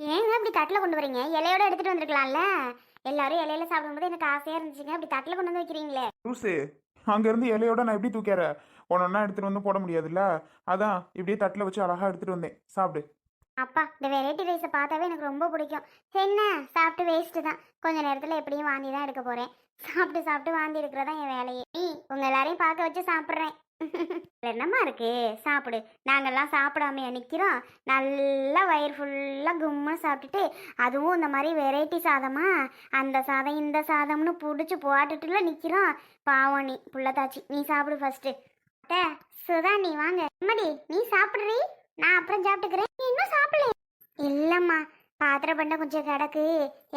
ஏங்க இப்படி தட்டில் கொண்டு வரீங்க? இலையோட எடுத்துட்டு வந்திருக்கலாம்ல. எல்லாரும் இலையில சாப்பிடும்போது எனக்கு ஆசையா இருந்துச்சுங்க. இப்படி தட்டில் கொண்டு வந்து வைக்கிறீங்களே. லூசு அங்கேருந்து இலையோட நான் எப்படி தூக்கிற ஒன்றா எடுத்துகிட்டு வந்து போட முடியாதுல்ல? அதான் இப்படியே தட்டில் வச்சு அழகாக எடுத்துகிட்டு வந்தேன். சாப்பிடு. அப்பா இந்த வெரைட்டி ரைஸை பார்த்தாவே எனக்கு ரொம்ப பிடிக்கும். என்ன? சாப்பிட்டு வேஸ்ட்டு தான். கொஞ்ச நேரத்தில் எப்படியும் வாந்தி தான் எடுக்க போகிறேன் சாப்பிட்டு சாப்பிட்டு வாந்தி எடுக்கிறதா என் வேலையே. நீ உங்கள் எல்லாரையும் பார்க்க வச்சு சாப்பிட்றேன். என்னம்மா இருக்கு? சாப்பிடு. நாங்கள்லாம் சாப்பிடாமையா நிற்கிறோம் நல்லா வயிறு ஃபுல்லாக கும்மா சாப்பிட்டுட்டு அதுவும் இந்த மாதிரி வெரைட்டி சாதமா? அந்த சாதம் இந்த சாதம்னு பிடிச்சி போட்டுட்டுல நிற்கிறோம் பாவம் நீ புள்ளத்தாச்சி. நீ சாப்பிடு ஃபஸ்ட்டு அத்தை சுதா நீ வாங்க. அம்மாடி நீ சாப்பிட்றீ? நான் அப்புறம் சாப்பிட்டுக்கிறேன். இன்னும் சாப்பிடல இல்லைம்மா. பாத்திரம் பண்ண கொஞ்சம் கிடக்கு.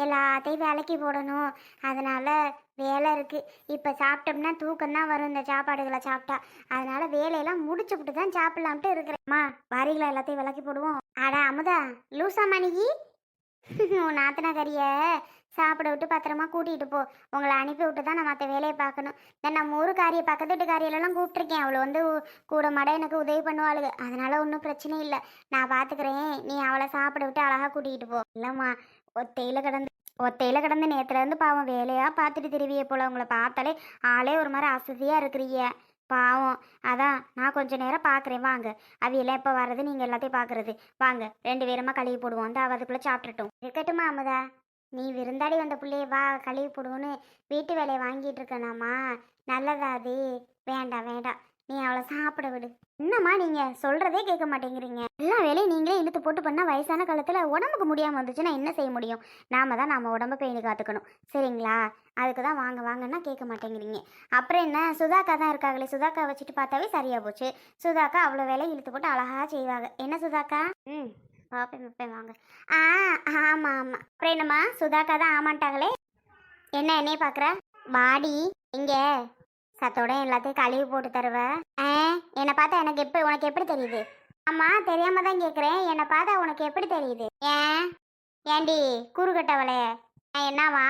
எல்லாத்தையும் வேலைக்கு போடணும். அதனால வேலை இருக்கு. இப்போ சாப்பிட்டோம்னா தூக்கம் தான் வரும் இந்த சாப்பாடுகளை சாப்பிட்டா. அதனால வேலையெல்லாம் முடிச்சுப்புட்டு தான் சாப்பிட்லாம்ட்டு இருக்கிறேம்மா வாரிகளை எல்லாத்தையும் விளக்கி போடுவோம். அட அமுதா லூசா நீ? உன் நாத்தனாக்கறிய சாப்பிட விட்டு பத்திரமா கூட்டிகிட்டு போ. உங்களை அனுப்பி விட்டு தான் நான் மற்ற வேலையை பார்க்கணும். தென் நம்ம ஊரு காரிய பக்கத்து வீட்டு காரியெல்லாம் கூப்பிட்ருக்கேன் அவளை வந்து கூட மாட எனக்கு உதவி பண்ணுவாளுங்க அதனால ஒன்றும் பிரச்சனை இல்லை. நான் பார்த்துக்கிறேன் நீ அவளை சாப்பிட விட்டு அழகாக கூட்டிகிட்டு போ. இல்லைம்மா ஒத்தையில் கிடந்து ஒத்தையில் கிடந்து நேற்றுலேருந்து பாவம் வேலையாக பார்த்துட்டு திருவிய போல். உங்களை பார்த்தாலே ஆளே ஒரு மாதிரி அசதியாக இருக்கிறீங்க. பாவம். அதான் நான் கொஞ்சம் நேரம் பார்க்குறேன் வாங்க. அவையெல்லாம் இப்போ வர்றது? நீங்கள் எல்லாத்தையும் பார்க்குறது வாங்க. ரெண்டு பேருமா கழுவி போடுவோம். அந்த அவதுக்குள்ளே அதுக்குள்ளே சாப்பிட்டுட்டோம். இருக்கட்டுமா அமுதா? நீ விருந்தாடி வந்த பிள்ளைய வா கழுவி போடுவோன்னு வீட்டு வேலையை வாங்கிட்டு இருக்கனாமா நல்லதா அது? வேண்டாம் வேண்டாம். நீ அவளை சாப்பிட விடு. என்னம்மா நீங்க? சொல்றதே கேட்க மாட்டேங்கிறீங்க. எல்லா வேலையும் நீங்களே இழுத்து போட்டு பண்ணா வயசான காலத்துல உடம்புக்கு முடியாம வந்துச்சுன்னா என்ன செய்ய முடியும்? நாம தான் நம்ம உடம்ப பேணி காத்துக்கணும். சரிங்களா? அதுக்கு தான் வாங்க வாங்கன்னா கேட்க மாட்டேங்கிறீங்க. அப்புறம் என்ன? சுதாக்கா தான் இருக்காங்களே. சுதாக்கா வச்சுட்டு பார்த்தாவே சரியா போச்சு. சுதாக்கா அவ்வளோ வேலையை இழுத்து போட்டு அழகா செய்வாங்க. என்ன சுதாக்கா? ம். பாப்பேன் பாப்பேன் வாங்க. ஆ ஆமாம் ஆமாம் அப்புறம் என்னம்மா? சுதாக்கா தான் ஆமாட்டாங்களே என்ன என்னைய பார்க்குற வாடி இங்கே. சத்தோட எல்லாத்தையும் கழுவி போட்டு தருவ. ஆ என்னை பார்த்தா எனக்கு எப்படி உனக்கு எப்படி தெரியுது? ஆமாம் தெரியாம தான் கேட்குறேன் என்னை பார்த்தா உனக்கு எப்படி தெரியுது? ஏன்? ஏண்டி கூறுகட்டவளே நான் என்னவா?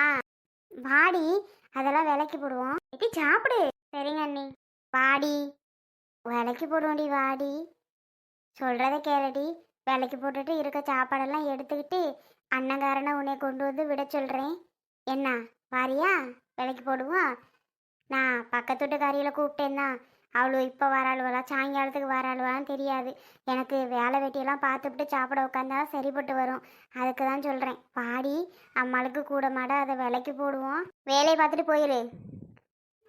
வாடி அதெல்லாம் விலைக்கு போடுவோம். எட்டி சாப்பிடு. சரிங்க அண்ணி. வாடி. விலைக்கு போடுவோம்டி வாடி. சொல்கிறத கேளடி. விலைக்கு போட்டுட்டு இருக்க சாப்பாடெல்லாம் எடுத்துக்கிட்டு அன்னங்காரனை உன்னை கொண்டு வந்து விட சொல்கிறேன் என்ன வாரியா? விலைக்கு போடுவோம் நான் பக்கத்து வீட்டுக்காரியில் கூப்பிட்டேன்னா அவளு இப்போ வராளுவலா சாயங்காலத்துக்கு வராளுவான்னு தெரியாது. எனக்கு வேலை வெட்டியெல்லாம் பார்த்துவிட்டு சாப்பிட உட்காந்தா சரிப்பட்டு வரும். அதுக்கு தான் சொல்கிறேன் பாடி அம்மாளுக்கு கூட மாட அதை விலைக்கு போடுவோம். வேலையை பார்த்துட்டு போயிரு.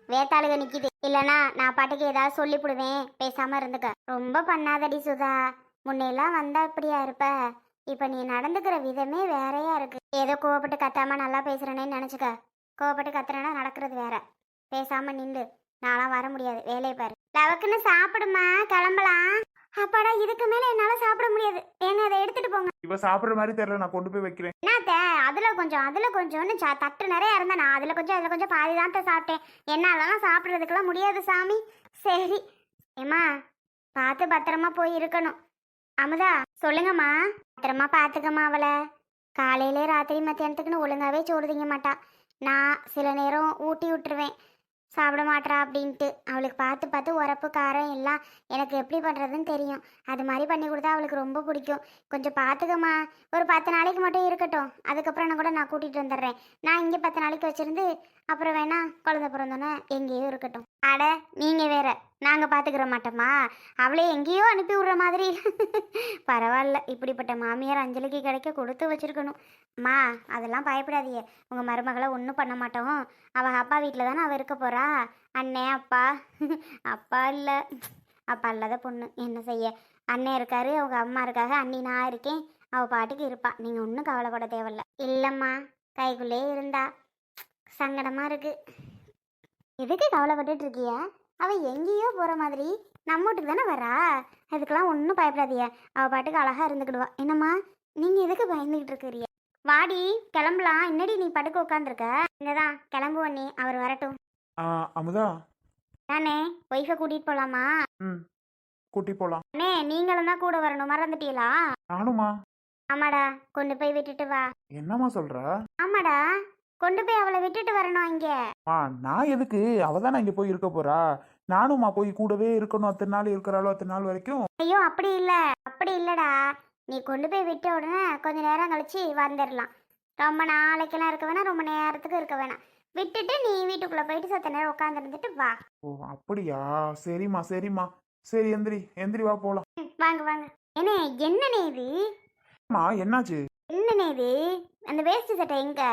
வேத்தாளுக நிற்கிது இல்லைனா நான் பாட்டுக்கு ஏதாவது சொல்லிவிடுவேன் பேசாமல் இருந்துக்க. ரொம்ப பண்ணாதடி சுதா. முன்னெல்லாம் வந்தா இப்படியா இருப்ப? இப்போ நீ நடந்துக்கிற விதமே வேறையா இருக்கு. ஏதோ கோவப்பட்டு கத்தாம நல்லா பேசுறேனேன்னு நினச்சிக்க. கோவப்பட்டு கத்துறேன்னா நடக்கிறது வேற. பேசாம நின்று நான்லாம் வர முடியாது. வேலையை பாரு. லவக்குன்னு சாப்பிடுமா? கிளம்பலாம். அப்பாடா இதுக்கு மேல என்னால சாப்பிட முடியாது. ஏங்க அதை எடுத்துட்டு போங்க. இவ சாப்பிட்ற மாதிரி தெரியல. நான் கொண்டு போய் வைக்கிறேன். என்னத்த? அதுல கொஞ்சம் அதுல கொஞ்சம்னு தட்டு நிறைய இருந்தா நான் அதுல கொஞ்சம் அதுல கொஞ்சம் பாதி தான் சாப்பிட்டேன். என்னாலலாம் சாப்பிட்றதுக்கெல்லாம் முடியாது சாமி. சரி. ஏம்மா பார்த்து பத்திரமா போய் இருக்கணும். அமுதா சொல்லுங்கம்மா. பத்திரமா பார்த்துக்கம்மா அவளை. காலையிலே ராத்திரி மத்தியானத்துக்குன்னு ஒழுங்காவே சோறு திங்க மாட்டா. நான் சில நேரம் ஊட்டி விட்டுருவேன். சாப்பிட மாட்றா அப்படின்ட்டு. அவளுக்கு பார்த்து பார்த்து உரப்பு காரம் எல்லாம் எனக்கு எப்படி பண்ணுறதுன்னு தெரியும். அது மாதிரி பண்ணி கொடுத்தா அவளுக்கு ரொம்ப பிடிக்கும். கொஞ்சம் பார்த்துக்கம்மா ஒரு பத்து நாளைக்கு மட்டும் இருக்கட்டும். அதுக்கப்புறம் கூட நான் கூட்டிகிட்டு வந்துடுறேன். நான் இங்கே பத்து நாளைக்கு வச்சிருந்து அப்புறம் வேணா குழந்தை பிறந்தோன்னே எங்கேயோ இருக்கட்டும். அட நீங்கள் வேற. நாங்கள் பார்த்துக்கிற மாட்டோமா? அவளே எங்கேயோ அனுப்பி விடுற மாதிரி. பரவாயில்ல இப்படிப்பட்ட மாமியார் அஞ்சலிக்கு கிடைக்க கொடுத்து வச்சிருக்கணும். அம்மா அதெல்லாம் பயப்படாதீங்க. உங்கள் மருமகளை ஒன்றும் பண்ண மாட்டோம். அவள் அப்பா வீட்டில் தானே அவள் இருக்க போகிறா அண்ணே அப்பா. அப்பா இல்லை. அப்பா இல்லாத பொண்ணு. என்ன செய்ய? அண்ணன் இருக்காரு அவங்க அம்மா இருக்காக அண்ணி நான் இருக்கேன். அவள் பாட்டுக்கு இருப்பா. நீங்கள் ஒன்றும் கவலைப்பட தேவையில்ல. இல்லைம்மா கைக்குள்ளே இருந்தா. சங்கடமாக இருக்கு. எதுக்கு கவலைப்பட்டுட்டு இருக்கிய அவள் எங்கேயோ போகிற மாதிரி நம்ம வீட்டுக்கு தானே வரா? அதுக்கெல்லாம் ஒன்றும் பயப்படாதீங்க. அவள் பாட்டுக்கு அழகாக இருந்துக்கிடுவா. என்னம்மா நீங்கள் எதுக்கு பயந்துக்கிட்டு இருக்கிறீங்க? வாடி கிளம்பலாம். என்னடி நீ படுக்க உட்காந்துருக்க இங்கே தான் கிளம்புவோம் நீ. அவர் வரட்டும். அமுதா. நானே ஒய்ஃபை கூட்டிகிட்டு போகலாமா ம் கூட்டி போகலாம் அண்ணே நீங்களும் தான் கூட வரணும். மறந்துட்டீங்களா? நானுமா ஆமாடா கொண்டு போய் விட்டுட்டு வா. என்னம்மா சொல்ற? ஆமாடா. கொண்டு போய் அவளை விட்டுட்டு வரணும் இங்க. ஆ நான் எதுக்கு? அவ தான் இங்கே போய் இருக்க போறா? நானும்மா போய் கூடவே இருக்கணும். அத்தனை நாள் இருக்கிறாளோ அத்தனை நாள் வரைக்கும்? ஐயோ அப்படி இல்ல. அப்படி இல்லடா. நீ கொண்டு போய் விட்ட உடனே கொஞ்ச நேரம் கழிச்சு வந்துடலாம் ரொம்ப நாளைக்கெல்லாம் இருக்க வேணாம். ரொம்ப நேரத்துக்கு இருக்க வேணாம். விட்டுட்டு நீ வீட்டுக்குள்ளே போயிட்டு சத்த நேரம் உட்காந்துருந்துட்டு வா. ஓ அப்படியா? சரிம்மா சரிம்மா. சரி எந்திரி. எந்திரி வா போலாம். ம், வாங்க வாங்க. என்ன என்னண்ணே இது அம்மா என்னாச்சு? என்னண்ணே இது அந்த வேஷ்டி சட்டை எங்க?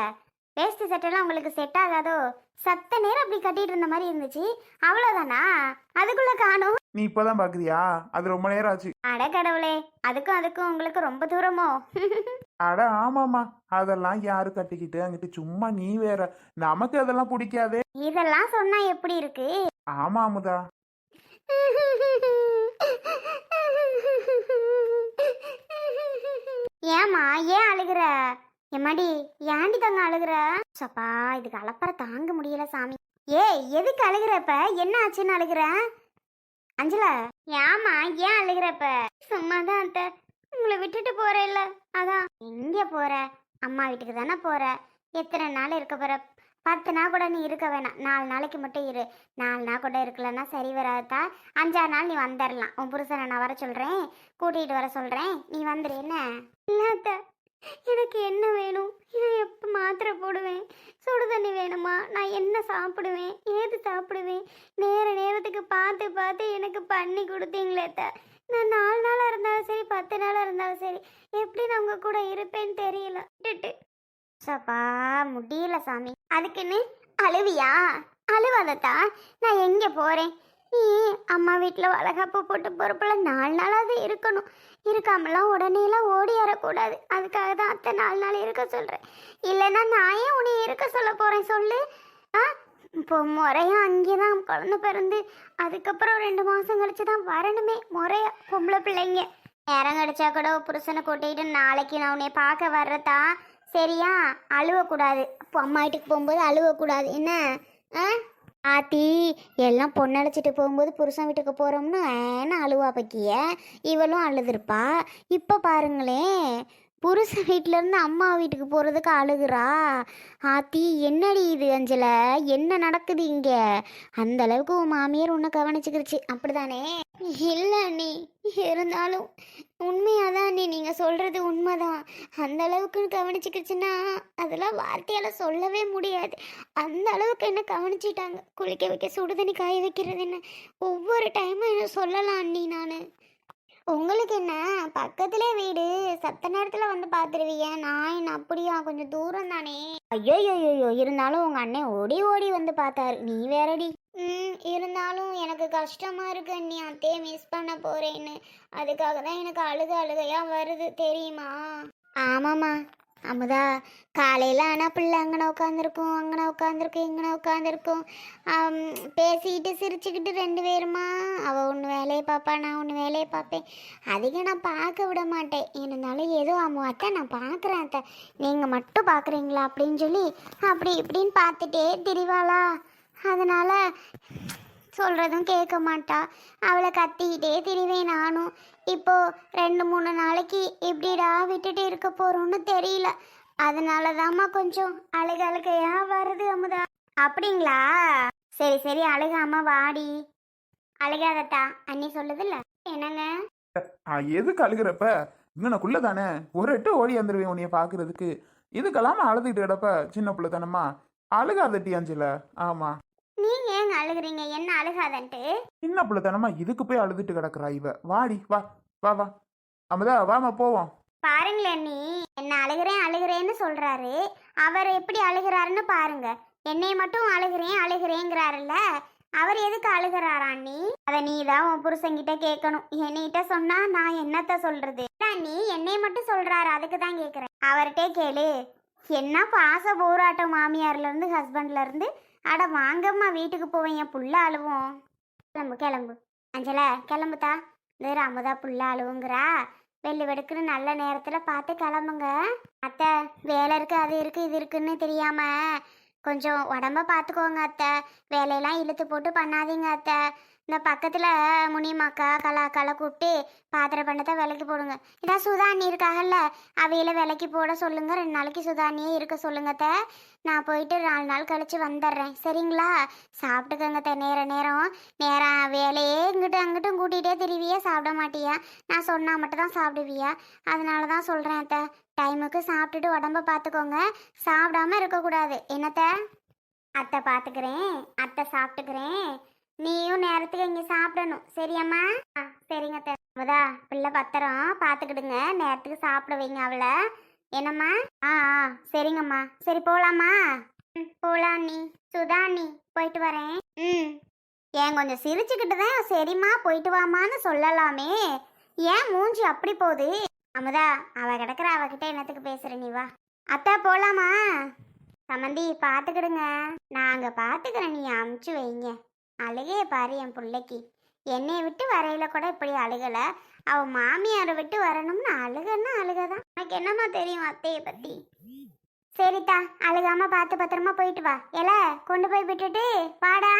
வேஷ்டி சட்டைலாம் உங்களுக்கு செட் ஆகாதோ? சத்த நேரம் அப்படி கட்டிட்டு இருந்த மாதிரி இருந்துச்சு. அவ்வளோதானா அதுக்குள்ள காணும். நீ இப்பதான் பாக்குறியா? அது ரொம்ப நேரம் ஆச்சு. அட கடவுளே அதுக்கும் அதுக்கும் உங்களுக்கு ரொம்ப தூரமோ? அட ஆமாம்மா. அதெல்லாம் யாரு கட்டிக்கிட்டு? அங்கிட்டு சும்மா நீ வேற. நமக்கு அதெல்லாம் பிடிக்காதே. இதெல்லாம் சொன்னா எப்படி இருக்கு? ஆமா அமுதா. ஏமா ஏன் அழுகுற? எம்மாடி ஏண்டி தாங்க அழுகுற? சப்பா இதுக்கு அலப்பற தாங்க முடியல சாமி. ஏய் எதுக்கு அழுகுறப்ப என்ன ஆச்சுன்னு அழுகுற? அஞ்சலா ஏமா ஏன் அழுகுறப்ப சும்மாதான் அத்த. உங்களை விட்டுட்டு போறேல்ல அதான். எங்க போற? அம்மா வீட்டுக்கு தானே போற? எத்தனை நாள் இருக்க போற? பத்து நாள் கூட நீ இருக்க வேணாம். நாலு நாளைக்கு மட்டும் இரு. நாலு நாள் கூட இருக்கலன்னா சரி வராதா அஞ்சாறு நாள் நீ வந்துடலாம் உன் புருஷனை நான் வர சொல்கிறேன் கூட்டிகிட்டு வர சொல்கிறேன் நீ வந்துடு என்ன? இல்லாத எனக்கு என்ன வேணும்? நான் எப்போ மாத்திரை போடுவேன்? சுடு தண்ணி வேணுமா? நான் என்ன சாப்பிடுவேன்? ஏது சாப்பிடுவேன்? நேர நேரத்துக்கு பார்த்து பார்த்து எனக்கு பண்ணி கொடுத்தீங்களே த நான் நாலு நாளாக இருந்தாலும் சரி பத்து நாளாக இருந்தாலும் சரி எப்படி நான் உங்கள் கூட இருப்பேன்னு தெரியல. விட்டுட்டு. சப்பா முடியல சாமி. அதுக்குன்னு அழுவியா? அழுவாதத்தா. நான் எங்கே போகிறேன் நீ அம்மா வீட்டில் வளகாப்பு போட்டு போகிறப்பல நாலு நாளாவது இருக்கணும். இருக்காமலாம் உடனேலாம் ஓடி வரக்கூடாது. அதுக்காக தான் அத்தை நாலு நாள் இருக்க சொல்கிறேன் இல்லைன்னா நான் ஏன் உன்னை இருக்க சொல்ல போகிறேன் சொல்லு? ஆ? இப்போ முறையா அங்கே தான் குழந்த பிறந்து அதுக்கப்புறம் ரெண்டு மாதம் கழிச்சு தான் வரணுமே முறையா பொம்பளை பிள்ளைங்க. நேரம் கிடைச்சா கூட புருஷனை கூட்டிகிட்டு நாளைக்கு நான் உன்னை பார்க்க வர்றதா? சரியா? அழுவக்கூடாது. அப்போ அம்மா வீட்டுக்கு போகும்போது அழுவக்கூடாது. என்ன? ஆ? ஆத்தி எல்லாம் பொண்ணழைச்சிட்டு போகும்போது புருஷன் வீட்டுக்கு போகிறோம்னு ஏன்னா அழுவா பக்கிய. இவளும் அழுதுருப்பா. இப்போ பாருங்களேன். புருஷன் வீட்டிலேருந்து அம்மா வீட்டுக்கு போகிறதுக்கு அழுகுறா. ஆத்தி என்னடி இது அஞ்சல? என்ன நடக்குது இங்கே? அந்த அளவுக்கு உன் மாமியார் உன்னை கவனிச்சுக்கிருச்சு. அப்படிதானே? இல்லை அண்ணி. இருந்தாலும் உண்மையாதான் நீ நீங்கள் சொல்கிறது உண்மைதான். அந்த அளவுக்கு கவனிச்சுக்கிச்சுன்னா அதெல்லாம் வார்த்தையால் சொல்லவே முடியாது. அந்த அளவுக்கு என்ன கவனிச்சிட்டாங்க குளிக்க வைக்க சுடுதண்ணி காய வைக்கிறது என்ன? ஒவ்வொரு டைமும் என்ன சொல்லலாம் அண்ணி நான்? உங்களுக்கு என்ன? பக்கத்திலே வீடு. சத்த நேரத்தில் வந்து பார்த்துருவீங்க நான் என்ன அப்படியா? கொஞ்சம் தூரம் தானே. ஐயோ ஐயோ இருந்தாலும் உங்கள் அண்ணன் ஓடி ஓடி வந்து பார்த்தாரு. நீ வேறடி. ம் இருந்தாலும் எனக்கு கஷ்டமா இருக்கு அண்ணி. அத்தையை மிஸ் பண்ண போறேன்னு. அதுக்காக தான் எனக்கு அழுக அழுகையா வருது தெரியுமா? ஆமாம்மா. அமுதா காலையில் ஆனால் பிள்ளை அங்கன உட்காந்துருக்கும் அங்கன உட்காந்துருக்கும் இங்கன உட்காந்துருக்கும் பேசிக்கிட்டு சிரிச்சுக்கிட்டு ரெண்டு பேருமா? அவள் ஒன்று வேலையை பார்ப்பா நான் ஒன்று வேலையை பார்ப்பேன் அதிகம் நான் பார்க்க விட மாட்டேன். இருந்தாலும் ஏதோ அம்மா அத்தை நான் பார்க்குறேன் அத்தை. நீங்கள் மட்டும் பார்க்குறீங்களா? அப்படின்னு சொல்லி அப்படி இப்படின்னு பார்த்துட்டே திரிவாளா. அதனால் சொல்கிறதும் கேட்க மாட்டா. அவளை கத்திக்கிட்டே திரிவேன் நானும். இப்போ ரெண்டு மூணு நாளைக்கு இப்படிடா விட்டுட்டு இருக்க போறோம்னு தெரியல. அதனால தாம்மா கொஞ்சம் அழுக அழுகையா வருது அமுதா. அப்படிங்களா? சரி சரி அழுகாம வாடி. அழுகாதத்தா அண்ணி சொல்லுதுல்ல. என்னங்க? எதுக்கு அழுகிறப்ப? இங்கனக்குள்ள தானே? ஒரு எட்டு ஓடி வந்துடுவேன் உன்னைய பாக்குறதுக்கு. இதுக்கெல்லாம் அழுதுகிட்டு கிடப்ப சின்ன பிள்ளை தானம்மா அழுகாதட்டி அஞ்சல. ஆமா. ஏங்க அழுகுறீங்க? என்ன அழுகாதன்ட்டு? சின்ன பிள்ளை தானம்மா இதுக்கு போய் அழுதுட்டு கிடக்குறா இவ. வாடி வா வா வா. அமுதா வாமா போவோம். பாருங்களேன் நீ என்ன அழுகிறேன் அழுகிறேன்னு சொல்றாரு. அவர் எப்படி அழுகிறாருன்னு பாருங்க. என்னை மட்டும் அழுகிறேன் அழுகிறேங்கிறாருல்ல. அவர் எதுக்கு அழுகிறாரா நீ அதை நீ தான் உன் புருஷன்கிட்ட கேட்கணும். என்னைகிட்ட சொன்னா நான் என்னத்த சொல்றது? நீ என்னை மட்டும் சொல்றாரு. அதுக்கு தான் கேட்குறேன் அவர்கிட்டே கேளு. என்ன பாச போராட்டம் மாமியார்ல இருந்து ஹஸ்பண்ட்ல இருந்து அட வாங்கம்மா வீட்டுக்கு போவேன். என் புள்ள அழுவோம். கிளம்பு கிளம்பு. அஞ்சல கிளம்புதா? இந்த அமுதா புள்ள அழுவுங்கிறா. வெள்ளி வெடுக்குன்னு நல்ல நேரத்தில் பார்த்து கிளம்புங்க. அத்தை வேலை இருக்கு அது இருக்கு இது இருக்குன்னு தெரியாம கொஞ்சம் உடம்ப பார்த்துக்கோங்க அத்தை. வேலையெல்லாம் இழுத்து போட்டு பண்ணாதீங்க அத்தை. இந்த பக்கத்தில் முனியம்மாக்கா கலாக்கால கூப்பிட்டு பாத்திர பண்ணத்தை விலைக்கு போடுங்க. இதான் சுதாண்ணி இருக்காகல்ல அவையில விலைக்கு போட சொல்லுங்க. ரெண்டு நாளைக்கு சுதாண்ணியே இருக்க சொல்லுங்கத்தை நான் போயிட்டு நாலு நாள் கழிச்சு வந்துடுறேன். சரிங்களா? சாப்பிட்டுக்கங்கத்த நேர நேரம். நேரம் வேலையே இங்கிட்டு அங்கிட்டும் கூட்டிகிட்டே திருவியே சாப்பிட மாட்டியா? நான் சொன்னால் மட்டும் தான் சாப்பிடுவியா? அதனால தான் சொல்கிறேன் அத்தை. டைமுக்கு சாப்பிட்டுட்டு உடம்ப பார்த்துக்கோங்க சாப்பிடாம இருக்கக்கூடாது. என்னத்த? அத்தை பார்த்துக்கிறேன் அத்தை சாப்பிட்டுக்கிறேன். நீயும் நேரத்துக்கு இங்கே சாப்பிடணும். சரியாம்மா? ஆ சரிங்க அத்தை அமுதா பிள்ளை பத்திரம் பார்த்துக்கிடுங்க. நேரத்துக்கு சாப்பிட வைங்க அவளை. என்னம்மா? ஆ ஆ சரிங்கம்மா. சரி போகலாமா ம் போகலாம் நீ. சுதா நீ போயிட்டு வரேன். ம். ஏன் கொஞ்சம் சிரிச்சுக்கிட்டு தான். சரிம்மா போயிட்டு வாமான்னு சொல்லலாமே. ஏன் மூஞ்சி அப்படி போகுது? அமுதா அவ கிடக்குற அவகிட்ட என்னத்துக்கு பேசுற நீ வா. அத்தா போலாமா? சமந்தி பார்த்துக்கிடுங்க. நாங்கள் பார்த்துக்கிறேன். நீ அமுச்சு வைங்க. அழுகையை பாரு என் பிள்ளைக்கு. என்னை விட்டு வரையில கூட இப்படி அழுகல. அவ மாமியாரை விட்டு வரணும்னு அழுகன்னா அழுகதான். உனக்கு என்னம்மா தெரியும் அத்தையை பத்தி? சரித்தா அழுகாம பார்த்து பத்திரமா போயிட்டு வா. எல கொண்டு போய் விட்டுட்டு வாடா.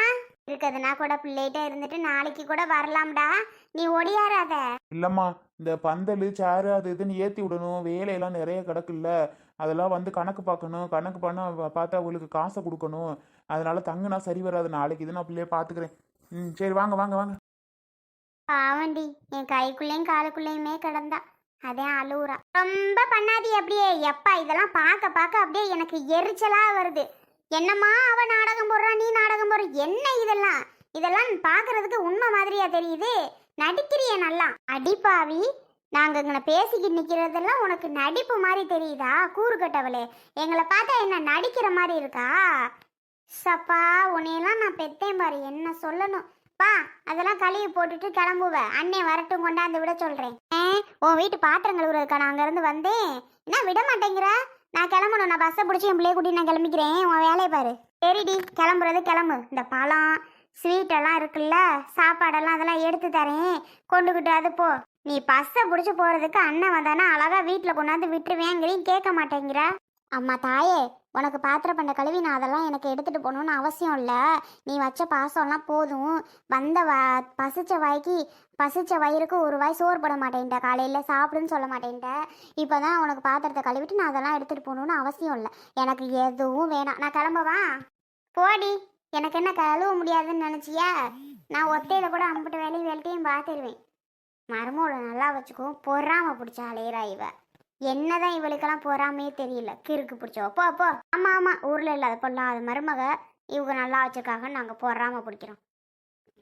இருக்குதுன்னா கூட பிள்ளைகிட்ட இருந்துட்டு நாளைக்கு கூட வரலாம்டா. நீ ஒடியாராத. இல்லம்மா இந்த பந்தல் சேரு அது இதுன்னு ஏற்றி விடணும். வேலையெல்லாம் நிறைய கிடக்குல்ல. அதெல்லாம் வந்து கணக்கு பார்க்கணும். கணக்கு பண்ண பார்த்தா பார்த்து காசை கொடுக்கணும். அதனால தங்குனா சரி வராது. நாளைக்கு இது நான் பிள்ளைய பார்த்துக்கிறேன். ம் சரி வாங்க வாங்க வாங்க. பாவண்டி என் கைக்குள்ளேயும் காலுக்குள்ளேயுமே கிடந்தா. அதே அழுவுறா. ரொம்ப பண்ணாதி அப்படியே. எப்பா இதெல்லாம் பார்க்க பார்க்க அப்படியே எனக்கு எரிச்சலா வருது. என்னம்மா அவ நாடகம் போடுறா நீ நாடகம் போடுற? என்ன இதெல்லாம்? இதெல்லாம் பார்க்கறதுக்கு உண்மை மாதிரியா தெரியுது? நடிக்கிறிய நல்லா. அடிப்பாவி நாங்க இங்கே பேசிக்கிட்டு நிக்கிறதெல்லாம் உனக்கு நடிப்பு மாதிரி தெரியுதா? கூறு கட்டவளே. எங்களை பார்த்தா என்ன நடிக்கிற மாதிரி இருக்கா? சப்பா உன்னையெல்லாம் நான் பெத்தேன் பாரு. என்ன சொல்லணும்? பா அதெல்லாம் கழுவி போட்டுட்டு கிளம்புவ. அண்ணே வரட்டும் கொண்டாந்து விட சொல்றேன். ஏ உன் வீட்டு பாத்திரம் கழுவுறதுக்கா நான் அங்கேருந்து வந்தேன். என்ன விட மாட்டேங்கிற? நான் கிளம்பணும். நான் பஸ்ஸை பிடிச்சி என் பிள்ளைய கூட்டி நான் கிளம்பிக்கிறேன். உன் வேலையை பாரு. சரிடி கிளம்புறது கிளம்பு. இந்த பழம் ஸ்வீட்டெல்லாம் இருக்குல்ல சாப்பாடெல்லாம் அதெல்லாம் எடுத்து தரேன். கொண்டுக்கிட்டு அது போ. நீ பஸ்ஸை பிடிச்சி போகிறதுக்கு அண்ணன் வந்தானா அழகாக வீட்டில் கொண்டாந்து விட்டுருவேங்கிறீங்க கேட்க மாட்டேங்கிற? அம்மா தாயே உனக்கு பாத்திரம் பண்ண கழுவி நான் அதெல்லாம் எனக்கு எடுத்துட்டு போகணும்னு அவசியம் இல்லை. நீ வச்ச பாசம்லாம் போதும். வந்த வ பசிச்ச வாய்க்கு பசிச்ச வயிறுக்கு ஒரு வாய் சோறு போட மாட்டேன்ட்ட. காலையில் சாப்பிடுன்னு சொல்ல மாட்டேன்ட்ட. இப்போ தான் உனக்கு பாத்திரத்தை கழுவிட்டு நான் அதெல்லாம் எடுத்துகிட்டு போகணுன்னு அவசியம் இல்லை. எனக்கு எதுவும் வேணாம். நான் கிளம்பவா? போடி. எனக்கு என்ன கழுவ முடியாதுன்னு நினச்சியா? நான் ஒத்தையில் கூட அம்பிட்டு வேலையும் வேலையும் பார்த்துருவேன் மருமோட நல்லா வச்சுக்கும் பொறாம பிடிச்சா அலையிறா இவ. என்னதான் இவளுக்கெல்லாம் பொறாமையே தெரியல. கிறுக்கு பிடிச்சோ அப்போ அப்போ ஆமா ஆமா. ஊர்ல இல்லாத அது மருமக இவங்க நல்லா வச்சிருக்காங்கன்னு நாங்க போறாம பிடிக்கிறோம்.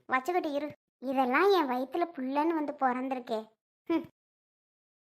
வச்சுக்கிட்டு இரு. இதெல்லாம் என் வயிற்றுல புள்ளன்னு வந்து பிறந்திருக்கே. ம்